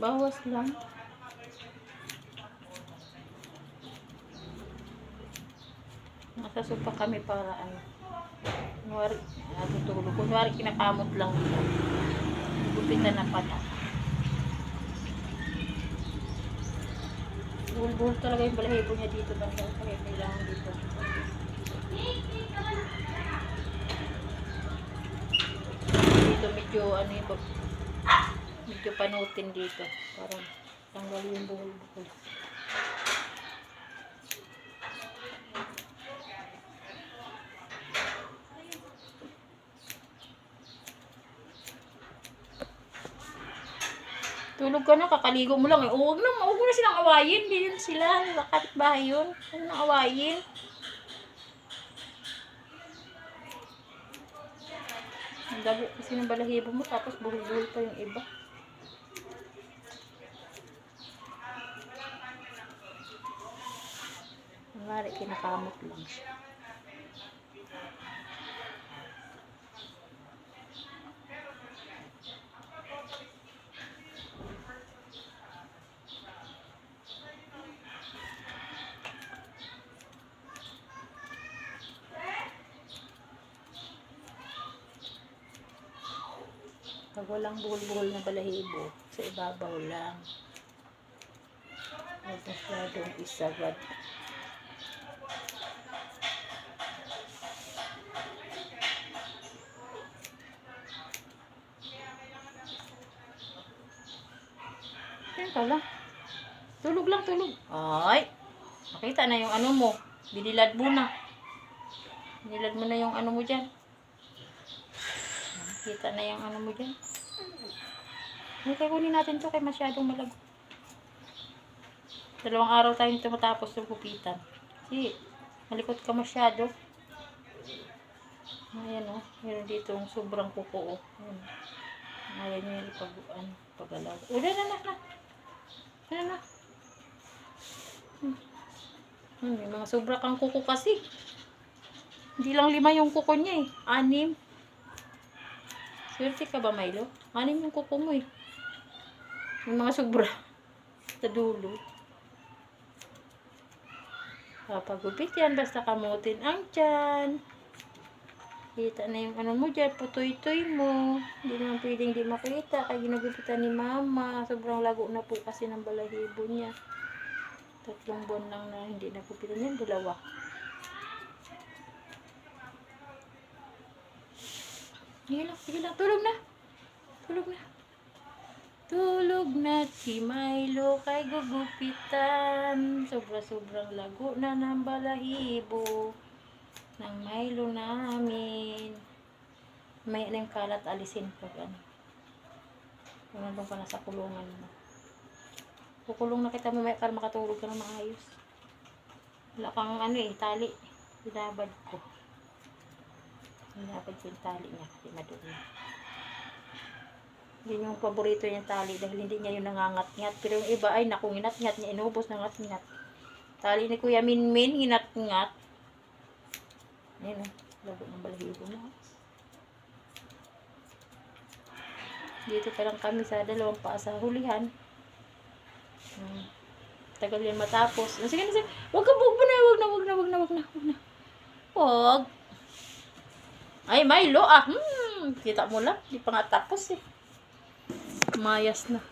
Bawas lang. Nasa sopa kami para ano. Kunwari, natutulog. Kunwari, kinakamot lang nila. Gupitan ng pata. Buhol-buhol talaga yung balahibo niya dito. Banda kaya kailangan dito. Dito medyo ano yung medyo panutin dito. Parang tanggal yung buhol-buhol. Tulog ka na, kakaligo mo lang eh. Huwag na, huwag na silang awayin. Hindi yun sila. Kapit bahay yun. Huwag na awayin. Ang dabo kasi ng balahibo mo, tapos buhol-buhol pa yung iba. Mari, kinakamot lang siya. Pag walang buhol-buhol na balahibo, sa ibabaw lang. Huwag masyadong isagad. Lang. Tulog lang, tulog. Ay! Nakita na yung ano mo. Binilad mo na. Binilad mo na yung ano mo dyan. Kita na yung ano mo dyan. Okay, kunin natin to kay masyadong malago. Dalawang araw tayong tumatapos ng kupitan. Kasi, malikot ka masyado. Ayan o. Oh. Meron dito yung sobrang kuko o. Ayan. Ayan nyo yung ano, pag-alaw. Na, na, na, na. Ayan na. Hmm. May mga sobra kang kuko kasi. Hindi lang lima yung kuko niya eh. Anim. Swerte ka ba, Milo? Anim yung kuko mo eh. May mga sobra. Sa dulo. Papagupit yan, basta kamutin ang tiyan. Kita na yung ano mo dyan, putoy-toy mo. Hindi naman pwedeng di makita. Kaya ginagupitan ni mama. Sobrang lago na po kasi ng balahibo niya. Tatlong buwan lang na hindi nagupitan yan. Dalawa. Sige lang, sige lang. Tulog na. Tulog na. Tulog na si Milo kay gugupitan. Sobra-sobrang lago na ng balahibo ng Milo namin. May yung kalat alisin pag ano. Kung nandun ka na sa kulungan mo. Kukulong na kita mamaya para makatulog ka na maayos. Wala kang ano eh, tali. Binabad ko. Binabad ko yung tali niya kasi madumi. Yun yung paborito niyang tali dahil hindi niya yung nangangat-ngat. Pero yung iba ay naku, nginat-ngat niya. Inubos na ngat-ngat. Tali ni Kuya Minmin, nginat-ngat. Ayun o, lago ng balahibo mo. Dito pa lang kami sa dalawang paa sa hulihan. Hmm. Tagal yan matapos. Ah, Sige na, sige. Huwag ka, huwag na, na, huwag na, huwag na, huwag na, huwag na. Huwag. Ay, Milo, ah. Hmm, kita mo lang. Di pa nga tapos eh. Mayas na.